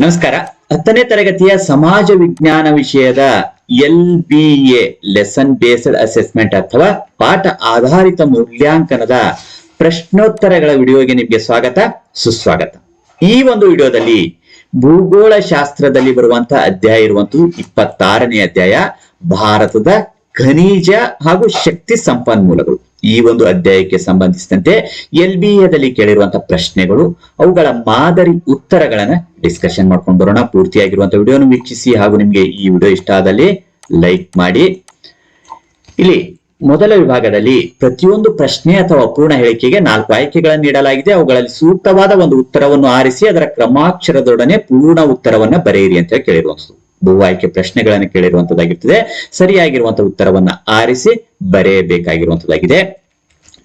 ನಮಸ್ಕಾರ. ಹತ್ತನೇ ತರಗತಿಯ ಸಮಾಜ ವಿಜ್ಞಾನ ವಿಷಯದ L B A lesson based assessment ಅಥವಾ ಪಾಠ ಆಧಾರಿತ ಮೂಲ್ಯಾಂಕನದ ಪ್ರಶ್ನೋತ್ತರಗಳ ವಿಡಿಯೋಗೆ ನಿಮಗೆ ಸ್ವಾಗತ, ಸುಸ್ವಾಗತ. ಈ ಒಂದು ವಿಡಿಯೋದಲ್ಲಿ ಭೂಗೋಳ ಶಾಸ್ತ್ರದಲ್ಲಿ ಬರುವಂತಹ ಅಧ್ಯಾಯ ಇರುವಂತದ್ದು ಇಪ್ಪತ್ತಾರನೇ ಅಧ್ಯಾಯ, ಭಾರತದ ಖನಿಜ ಹಾಗೂ ಶಕ್ತಿ ಸಂಪನ್ಮೂಲಗಳು. ಈ ಒಂದು ಅಧ್ಯಾಯಕ್ಕೆ ಸಂಬಂಧಿಸಿದಂತೆ ಎಲ್ ಬಿ ಎದಲ್ಲಿ ಕೇಳಿರುವಂತಹ ಪ್ರಶ್ನೆಗಳು, ಅವುಗಳ ಮಾದರಿ ಉತ್ತರಗಳನ್ನ ಡಿಸ್ಕಷನ್ ಮಾಡ್ಕೊಂಡು ಬರೋಣ. ಪೂರ್ತಿಯಾಗಿರುವಂತಹ ವಿಡಿಯೋನ ವೀಕ್ಷಿಸಿ ಹಾಗೂ ನಿಮ್ಗೆ ಈ ವಿಡಿಯೋ ಇಷ್ಟ ಆದಲ್ಲಿ ಲೈಕ್ ಮಾಡಿ. ಇಲ್ಲಿ ಮೊದಲ ವಿಭಾಗದಲ್ಲಿ ಪ್ರತಿಯೊಂದು ಪ್ರಶ್ನೆ ಅಥವಾ ಅಪೂರ್ಣ ಹೇಳಿಕೆಗೆ ನಾಲ್ಕು ಆಯ್ಕೆಗಳನ್ನು ನೀಡಲಾಗಿದೆ. ಅವುಗಳಲ್ಲಿ ಸೂಕ್ತವಾದ ಒಂದು ಉತ್ತರವನ್ನು ಆರಿಸಿ ಅದರ ಕ್ರಮಾಕ್ಷರದೊಡನೆ ಪೂರ್ಣ ಉತ್ತರವನ್ನ ಬರೆಯಿರಿ ಅಂತ ಕೇಳಿರುವಂತದ್ದು ಬಹು ಆಯ್ಕೆ ಪ್ರಶ್ನೆಗಳನ್ನು ಕೇಳಿರುವಂತದ್ದಾಗಿರ್ತದೆ. ಸರಿಯಾಗಿರುವಂತಹ ಉತ್ತರವನ್ನ ಆರಿಸಿ ಬರೆಯಬೇಕಾಗಿರುವಂತದ್ದಾಗಿದೆ.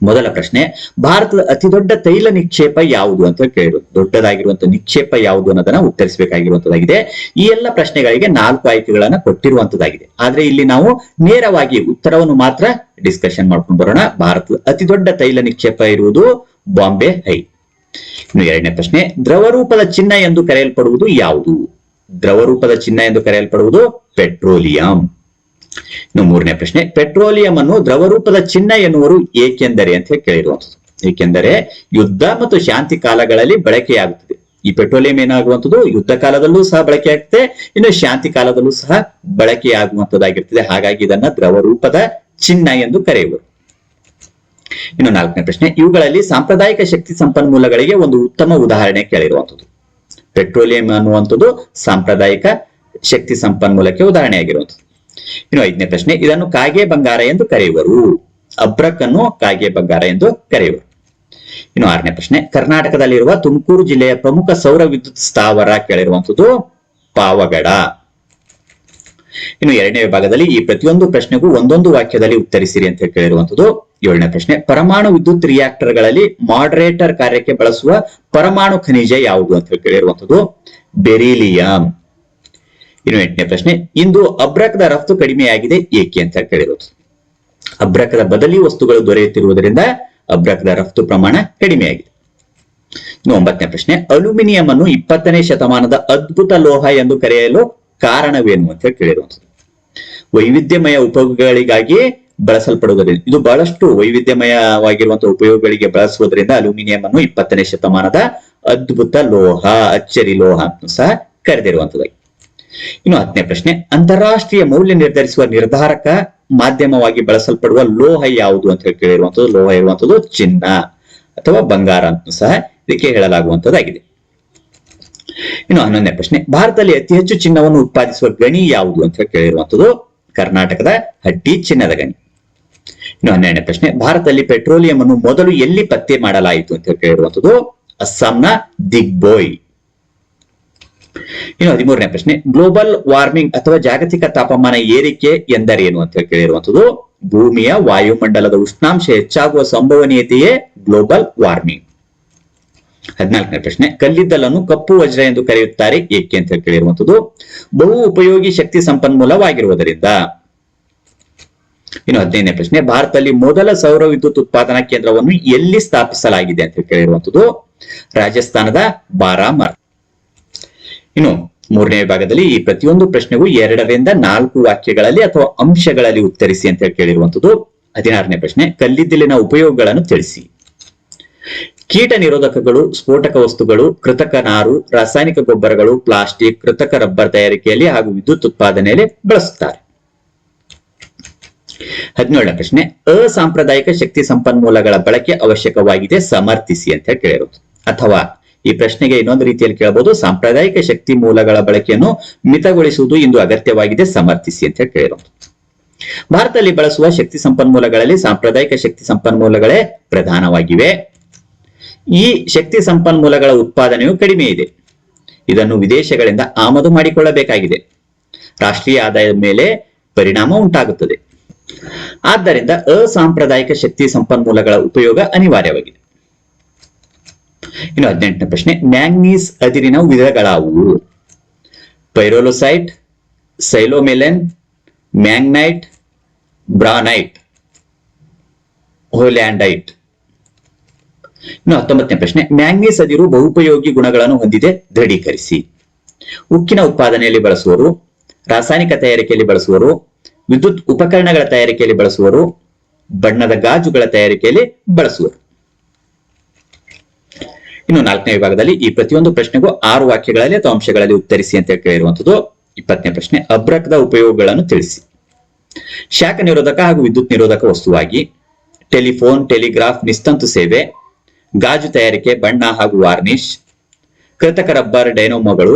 ಮೊದಲ ಪ್ರಶ್ನೆ, ಭಾರತದ ಅತಿ ದೊಡ್ಡ ತೈಲ ನಿಕ್ಷೇಪ ಯಾವುದು ಅಂತ ಕೇಳಿರು. ದೊಡ್ಡದಾಗಿರುವಂತಹ ನಿಕ್ಷೇಪ ಯಾವುದು ಅನ್ನೋದನ್ನ ಉತ್ತರಿಸಬೇಕಾಗಿರುವಂತದ್ದಾಗಿದೆ. ಈ ಎಲ್ಲ ಪ್ರಶ್ನೆಗಳಿಗೆ ನಾಲ್ಕು ಆಯ್ಕೆಗಳನ್ನ ಕೊಟ್ಟಿರುವಂತದ್ದಾಗಿದೆ. ಆದ್ರೆ ಇಲ್ಲಿ ನಾವು ನೇರವಾಗಿ ಉತ್ತರವನ್ನು ಮಾತ್ರ ಡಿಸ್ಕಷನ್ ಮಾಡ್ಕೊಂಡು ಬರೋಣ. ಭಾರತದ ಅತಿ ದೊಡ್ಡ ತೈಲ ನಿಕ್ಷೇಪ ಇರುವುದು ಬಾಂಬೆ ಹೈ. ಇನ್ನು ಎರಡನೇ ಪ್ರಶ್ನೆ, ದ್ರವರೂಪದ ಚಿನ್ನ ಎಂದು ಕರೆಯಲ್ಪಡುವುದು ಯಾವುದು? ದ್ರವ ರೂಪದ ಚಿಹ್ನ ಎಂದು ಕರೆಯಲ್ಪಡುವುದು ಪೆಟ್ರೋಲಿಯಂ. ಇನ್ನು ಮೂರನೇ ಪ್ರಶ್ನೆ, ಪೆಟ್ರೋಲಿಯಂ ಅನ್ನು ದ್ರವರೂಪದ ಚಿಹ್ನ ಎನ್ನುವರು ಏಕೆಂದರೆ ಅಂತ ಹೇಳಿ ಕೇಳಿರುವಂತದ್ದು ಏಕೆಂದರೆ ಯುದ್ಧ ಮತ್ತು ಶಾಂತಿ ಕಾಲಗಳಲ್ಲಿ ಬಳಕೆಯಾಗುತ್ತದೆ. ಈ ಪೆಟ್ರೋಲಿಯಂ ಏನಾಗುವಂಥದ್ದು? ಯುದ್ಧ ಕಾಲದಲ್ಲೂ ಸಹ ಬಳಕೆಯಾಗುತ್ತೆ ಇನ್ನು ಶಾಂತಿ ಕಾಲದಲ್ಲೂ ಸಹ ಬಳಕೆಯಾಗುವಂತದ್ದಾಗಿರ್ತದೆ ಹಾಗಾಗಿ ಇದನ್ನ ದ್ರವರೂಪದ ಚಿಹ್ನ ಎಂದು ಕರೆಯುವರು. ಇನ್ನು ನಾಲ್ಕನೇ ಪ್ರಶ್ನೆ, ಇವುಗಳಲ್ಲಿ ಸಾಂಪ್ರದಾಯಿಕ ಶಕ್ತಿ ಸಂಪನ್ಮೂಲಗಳಿಗೆ ಒಂದು ಉತ್ತಮ ಉದಾಹರಣೆ ಕೇಳಿರುವಂಥದ್ದು. ಪೆಟ್ರೋಲಿಯಂ ಅನ್ನುವಂಥದ್ದು ಸಾಂಪ್ರದಾಯಿಕ ಶಕ್ತಿ ಸಂಪನ್ಮೂಲಕ್ಕೆ ಉದಾಹರಣೆಯಾಗಿರುವಂಥದ್ದು ಇನ್ನು ಐದನೇ ಪ್ರಶ್ನೆ, ಇದನ್ನು ಕಾಗೆ ಬಂಗಾರ ಎಂದು ಕರೆಯುವರು. ಅಬ್ರಕ್ ಅನ್ನು ಕಾಗೆ ಬಂಗಾರ ಎಂದು ಕರೆಯುವರು. ಇನ್ನು ಆರನೇ ಪ್ರಶ್ನೆ, ಕರ್ನಾಟಕದಲ್ಲಿರುವ ತುಮಕೂರು ಜಿಲ್ಲೆಯ ಪ್ರಮುಖ ಸೌರ ವಿದ್ಯುತ್ ಸ್ಥಾವರ ಕೇಳಿರುವಂತದ್ದು ಪಾವಗಡ. ಇನ್ನು ಎರಡನೇ ವಿಭಾಗದಲ್ಲಿ ಈ ಪ್ರತಿಯೊಂದು ಪ್ರಶ್ನೆಗೂ ಒಂದೊಂದು ವಾಕ್ಯದಲ್ಲಿ ಉತ್ತರಿಸಿರಿ ಅಂತ ಕೇಳಿರುವಂಥದ್ದು ಏಳನೇ ಪ್ರಶ್ನೆ, ಪರಮಾಣು ವಿದ್ಯುತ್ ರಿಯಾಕ್ಟರ್ಗಳಲ್ಲಿ ಮಾಡರೇಟರ್ ಕಾರ್ಯಕ್ಕೆ ಬಳಸುವ ಪರಮಾಣು ಖನಿಜ ಯಾವುದು ಅಂತ ಹೇಳಿ ಕೇಳಿರುವಂತದ್ದು ಬೆರಿಲಿಯಂ ಇನ್ನು ಎಂಟನೇ ಪ್ರಶ್ನೆ, ಇಂದು ಅಬ್ರಕದ ರಫ್ತು ಕಡಿಮೆಯಾಗಿದೆ, ಏಕೆ ಅಂತ ಕೇಳಿರುವುದು ಅಬ್ರಕದ ಬದಲಿ ವಸ್ತುಗಳು ದೊರೆಯುತ್ತಿರುವುದರಿಂದ ಅಬ್ರಕದ ರಫ್ತು ಪ್ರಮಾಣ ಕಡಿಮೆಯಾಗಿದೆ. ಇನ್ನು ಒಂಬತ್ತನೇ ಪ್ರಶ್ನೆ, ಅಲ್ಯೂಮಿನಿಯಂ ಅನ್ನು ಇಪ್ಪತ್ತನೇ ಶತಮಾನದ ಅದ್ಭುತ ಲೋಹ ಎಂದು ಕರೆಯಲು ಕಾರಣವೇನು ಅಂತ ಹೇಳಿ ಕೇಳಿರುವಂಥದ್ದು. ವೈವಿಧ್ಯಮಯ ಉಪಯೋಗಗಳಿಗಾಗಿ ಬಳಸಲ್ಪಡುವುದರಿಂದ ಇದು ಬಹಳಷ್ಟು ವೈವಿಧ್ಯಮಯವಾಗಿರುವಂತಹ ಉಪಯೋಗಗಳಿಗೆ ಬಳಸುವುದರಿಂದ ಅಲ್ಯೂಮಿನಿಯಂ ಅನ್ನು ಇಪ್ಪತ್ತನೇ ಶತಮಾನದ ಅದ್ಭುತ ಲೋಹ, ಅಚ್ಚರಿ ಲೋಹ ಅಂತ ಸಹ ಕರೆದಿರುವಂತದ್ದಾಗಿ ಇನ್ನು ಹತ್ತನೇ ಪ್ರಶ್ನೆ, ಅಂತಾರಾಷ್ಟ್ರೀಯ ಮೌಲ್ಯ ನಿರ್ಧರಿಸುವ ನಿರ್ಧಾರಕ ಮಾಧ್ಯಮವಾಗಿ ಬಳಸಲ್ಪಡುವ ಲೋಹ ಯಾವುದು ಅಂತ ಹೇಳಿ ಕೇಳಿರುವಂತದ್ದು ಲೋಹ ಇರುವಂತದ್ದು ಚಿನ್ನ ಅಥವಾ ಬಂಗಾರ ಅಂತ ಸಹ ಇದಕ್ಕೆ ಹೇಳಲಾಗುವಂತದ್ದಾಗಿದೆ ಇನ್ನು ಹನ್ನೊಂದನೇ ಪ್ರಶ್ನೆ, ಭಾರತದಲ್ಲಿ ಅತಿ ಹೆಚ್ಚು ಚಿನ್ನವನ್ನು ಉತ್ಪಾದಿಸುವ ಗಣಿ ಯಾವುದು ಅಂತ ಕೇಳಿರುವಂತದ್ದು ಕರ್ನಾಟಕದ ಹಟ್ಟಿ ಚಿನ್ನದ ಗಣಿ. ಇನ್ನು ಹನ್ನೆರಡನೇ ಪ್ರಶ್ನೆ, ಭಾರತದಲ್ಲಿ ಪೆಟ್ರೋಲಿಯಂ ಅನ್ನು ಮೊದಲು ಎಲ್ಲಿ ಪತ್ತೆ ಮಾಡಲಾಯಿತು ಅಂತ ಕೇಳಿರುವಂತದ್ದು ಅಸ್ಸಾಂನ ದಿಗ್ಬೋಯ್. ಇನ್ನು ಹದಿಮೂರನೇ ಪ್ರಶ್ನೆ, ಗ್ಲೋಬಲ್ ವಾರ್ಮಿಂಗ್ ಅಥವಾ ಜಾಗತಿಕ ತಾಪಮಾನ ಏರಿಕೆ ಎಂದರೇನು ಅಂತ ಕೇಳಿರುವಂತದ್ದು ಭೂಮಿಯ ವಾಯುಮಂಡಲದ ಉಷ್ಣಾಂಶ ಹೆಚ್ಚಾಗುವ ಸಂಭವನೀಯತೆಯೇ ಗ್ಲೋಬಲ್ ವಾರ್ಮಿಂಗ್. ಹದಿನಾಲ್ಕನೇ ಪ್ರಶ್ನೆ, ಕಲ್ಲಿದ್ದಲನ್ನು ಕಪ್ಪು ವಜ್ರ ಎಂದು ಕರೆಯುತ್ತಾರೆ ಏಕೆ ಅಂತ ಕೇಳಿರುವಂಥದ್ದು, ಬಹು ಉಪಯೋಗಿ ಶಕ್ತಿ ಸಂಪನ್ಮೂಲವಾಗಿರುವುದರಿಂದ. ಇನ್ನು ಹದಿನೈದನೇ ಪ್ರಶ್ನೆ, ಭಾರತದಲ್ಲಿ ಮೊದಲ ಸೌರ ವಿದ್ಯುತ್ ಉತ್ಪಾದನಾ ಕೇಂದ್ರವನ್ನು ಎಲ್ಲಿ ಸ್ಥಾಪಿಸಲಾಗಿದೆ ಅಂತ ಕೇಳಿರುವಂತದ್ದು ರಾಜಸ್ಥಾನದ ಬಾರಾಮರ್. ಇನ್ನು ಮೂರನೇ ವಿಭಾಗದಲ್ಲಿ ಈ ಪ್ರತಿಯೊಂದು ಪ್ರಶ್ನೆಗೂ ಎರಡರಿಂದ ನಾಲ್ಕು ವಾಕ್ಯಗಳಲ್ಲಿ ಅಥವಾ ಅಂಶಗಳಲ್ಲಿ ಉತ್ತರಿಸಿ ಅಂತ ಕೇಳಿರುವಂತದ್ದು ಹದಿನಾರನೇ ಪ್ರಶ್ನೆ, ಕಲ್ಲಿದ್ದಲಿನ ಉಪಯೋಗಗಳನ್ನು ತಿಳಿಸಿ. ಕೀಟ ನಿರೋಧಕಗಳು, ಸ್ಫೋಟಕ ವಸ್ತುಗಳು, ಕೃತಕ ನಾರು, ರಾಸಾಯನಿಕ ಗೊಬ್ಬರಗಳು, ಪ್ಲಾಸ್ಟಿಕ್, ಕೃತಕ ರಬ್ಬರ್ ತಯಾರಿಕೆಯಲ್ಲಿ ಹಾಗೂ ವಿದ್ಯುತ್ ಉತ್ಪಾದನೆಯಲ್ಲಿ ಬಳಸುತ್ತಾರೆ. ಹದಿನೇಳನೇ ಪ್ರಶ್ನೆ, ಅಸಾಂಪ್ರದಾಯಿಕ ಶಕ್ತಿ ಸಂಪನ್ಮೂಲಗಳ ಬಳಕೆ ಅವಶ್ಯಕವಾಗಿದೆ, ಸಮರ್ಥಿಸಿ ಅಂತ ಹೇಳಿ ಕೇಳಿರೋದು. ಅಥವಾ ಈ ಪ್ರಶ್ನೆಗೆ ಇನ್ನೊಂದು ರೀತಿಯಲ್ಲಿ ಕೇಳಬಹುದು, ಸಾಂಪ್ರದಾಯಿಕ ಶಕ್ತಿ ಮೂಲಗಳ ಬಳಕೆಯನ್ನು ಮಿತಗೊಳಿಸುವುದು ಇಂದು ಅಗತ್ಯವಾಗಿದೆ, ಸಮರ್ಥಿಸಿ ಅಂತ ಹೇಳಿ ಕೇಳಿರೋದು. ಭಾರತದಲ್ಲಿ ಬಳಸುವ ಶಕ್ತಿ ಸಂಪನ್ಮೂಲಗಳಲ್ಲಿ ಸಾಂಪ್ರದಾಯಿಕ ಶಕ್ತಿ ಸಂಪನ್ಮೂಲಗಳೇ ಪ್ರಧಾನವಾಗಿವೆ. ಈ ಶಕ್ತಿ ಸಂಪನ್ಮೂಲಗಳ ಉತ್ಪಾದನೆಯು ಕಡಿಮೆ ಇದೆ. ಇದನ್ನು ವಿದೇಶಗಳಿಂದ ಆಮದು ಮಾಡಿಕೊಳ್ಳಬೇಕಾಗಿದೆ. ರಾಷ್ಟ್ರೀಯ ಆದಾಯದ ಮೇಲೆ ಪರಿಣಾಮ ಉಂಟಾಗುತ್ತದೆ. ಆದ್ದರಿಂದ ಅಸಾಂಪ್ರದಾಯಿಕ ಶಕ್ತಿ ಸಂಪನ್ಮೂಲಗಳ ಉಪಯೋಗ ಅನಿವಾರ್ಯವಾಗಿದೆ. ಇನ್ನು ಹದಿನೆಂಟನೇ ಪ್ರಶ್ನೆ, ಮ್ಯಾಂಗ್ನೀಸ್ ಅದಿರಿನ ವಿಧಗಳಾವುವು? ಪೈರೋಲೋಸೈಟ್, ಸೈಲೋಮೆಲೆನ್, ಮ್ಯಾಂಗ್ನೈಟ್, ಬ್ರಾನೈಟ್, ಹೋಲ್ಯಾಂಡೈಟ್. ಇನ್ನು ಹತ್ತೊಂಬತ್ತನೇ ಪ್ರಶ್ನೆ, ಮ್ಯಾಂಗ್ನೀಸ್ ಅದಿರು ಬಹುಪಯೋಗಿ ಗುಣಗಳನ್ನು ಹೊಂದಿದೆ, ದೃಢೀಕರಿಸಿ. ಉಕ್ಕಿನ ಉತ್ಪಾದನೆಯಲ್ಲಿ ಬಳಸುವರು, ರಾಸಾಯನಿಕ ತಯಾರಿಕೆಯಲ್ಲಿ ಬಳಸುವರು ವಿದ್ಯುತ್ ಉಪಕರಣಗಳ ತಯಾರಿಕೆಯಲ್ಲಿ ಬಳಸುವರು, ಬಣ್ಣದ ಗಾಜುಗಳ ತಯಾರಿಕೆಯಲ್ಲಿ ಬಳಸುವರು. ಇನ್ನು ನಾಲ್ಕನೇ ವಿಭಾಗದಲ್ಲಿ ಈ ಪ್ರತಿಯೊಂದು ಪ್ರಶ್ನೆಗೂ ಆರು ವಾಕ್ಯಗಳಲ್ಲಿ ಅಥವಾ ಅಂಶಗಳಲ್ಲಿ ಉತ್ತರಿಸಿ ಅಂತ ಕೇಳಿರುವಂತದ್ದು ಇಪ್ಪತ್ತನೇ ಪ್ರಶ್ನೆ. ಅಬ್ರಕದ ಉಪಯೋಗಗಳನ್ನು ತಿಳಿಸಿ. ಶಾಖ ನಿರೋಧಕ ಹಾಗೂ ವಿದ್ಯುತ್ ನಿರೋಧಕ ವಸ್ತುವಾಗಿ ಟೆಲಿಫೋನ್, ಟೆಲಿಗ್ರಾಫ್, ನಿಸ್ತಂತು ಸೇವೆ, ಗಾಜು ತಯಾರಿಕೆ, ಬಣ್ಣ ಹಾಗೂ ವಾರ್ನಿಶ್ ಕೃತಕ ರಬ್ಬರ್, ಡೈನೋಮೋಗಳು,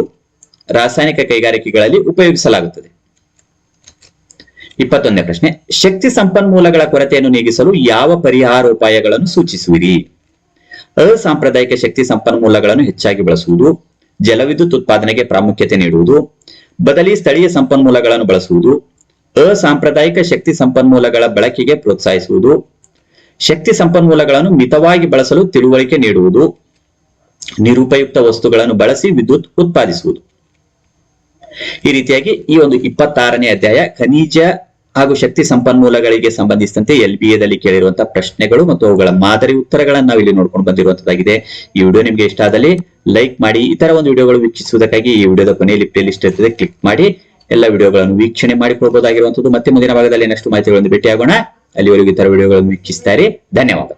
ರಾಸಾಯನಿಕ ಕೈಗಾರಿಕೆಗಳಲ್ಲಿ ಉಪಯೋಗಿಸಲಾಗುತ್ತದೆ. ಇಪ್ಪತ್ತೊಂದನೇ ಪ್ರಶ್ನೆ. ಶಕ್ತಿ ಸಂಪನ್ಮೂಲಗಳ ಕೊರತೆಯನ್ನು ನೀಗಿಸಲು ಯಾವ ಪರಿಹಾರೋಪಾಯಗಳನ್ನು ಸೂಚಿಸುವಿರಿ? ಅಸಾಂಪ್ರದಾಯಿಕ ಶಕ್ತಿ ಸಂಪನ್ಮೂಲಗಳನ್ನು ಹೆಚ್ಚಾಗಿ ಬಳಸುವುದು, ಜಲವಿದ್ಯುತ್ ಉತ್ಪಾದನೆಗೆ ಪ್ರಾಮುಖ್ಯತೆ ನೀಡುವುದು, ಬದಲಿ ಸ್ಥಳೀಯ ಸಂಪನ್ಮೂಲಗಳನ್ನು ಬಳಸುವುದು, ಅಸಾಂಪ್ರದಾಯಿಕ ಶಕ್ತಿ ಸಂಪನ್ಮೂಲಗಳ ಬಳಕೆಗೆ ಪ್ರೋತ್ಸಾಹಿಸುವುದು, ಶಕ್ತಿ ಸಂಪನ್ಮೂಲಗಳನ್ನು ಮಿತವಾಗಿ ಬಳಸಲು ತಿಳುವಳಿಕೆ ನೀಡುವುದು, ನಿರುಪಯುಕ್ತ ವಸ್ತುಗಳನ್ನು ಬಳಸಿ ವಿದ್ಯುತ್ ಉತ್ಪಾದಿಸುವುದು. ಈ ರೀತಿಯಾಗಿ ಈ ಒಂದು ಇಪ್ಪತ್ತಾರನೇ ಅಧ್ಯಾಯ ಖನಿಜ ಹಾಗೂ ಶಕ್ತಿ ಸಂಪನ್ಮೂಲಗಳಿಗೆ ಸಂಬಂಧಿಸಿದಂತೆ ಎಲ್ ಬಿ ಎದಲ್ಲಿ ಕೇಳಿರುವಂತಹ ಪ್ರಶ್ನೆಗಳು ಮತ್ತು ಅವುಗಳ ಮಾದರಿ ಉತ್ತರಗಳನ್ನು ನಾವು ಇಲ್ಲಿ ನೋಡ್ಕೊಂಡು ಬಂದಿರುವಂತದ್ದಾಗಿದೆ. ಈ ವಿಡಿಯೋ ನಿಮಗೆ ಇಷ್ಟ ಆದಲ್ಲಿ ಲೈಕ್ ಮಾಡಿ, ಇತರ ಒಂದು ವಿಡಿಯೋಗಳು ವೀಕ್ಷಿಸುವುದಕ್ಕಾಗಿ ಈ ವಿಡಿಯೋದ ಕೊನೆಯಲ್ಲಿ ಪ್ಲೇ ಲಿಸ್ಟ್ ಇರ್ತದೆ ಕ್ಲಿಕ್ ಮಾಡಿ, ಎಲ್ಲ ವಿಡಿಯೋಗಳನ್ನು ವೀಕ್ಷಣೆ ಮಾಡಿಕೊಳ್ಬಹುದಾಗಿರುವಂತದ್ದು ಮತ್ತೆ ಮುಂದಿನ ಭಾಗದಲ್ಲಿ ಇನ್ನಷ್ಟು ಮಾಹಿತಿಗಳನ್ನು ಭೇಟಿಯಾಗೋಣ. ಅಲ್ಲಿವರೆಗೂ ಇತರ ವಿಡಿಯೋಗಳನ್ನು ವೀಕ್ಷಿಸ್ತಾರೆ ಧನ್ಯವಾದ.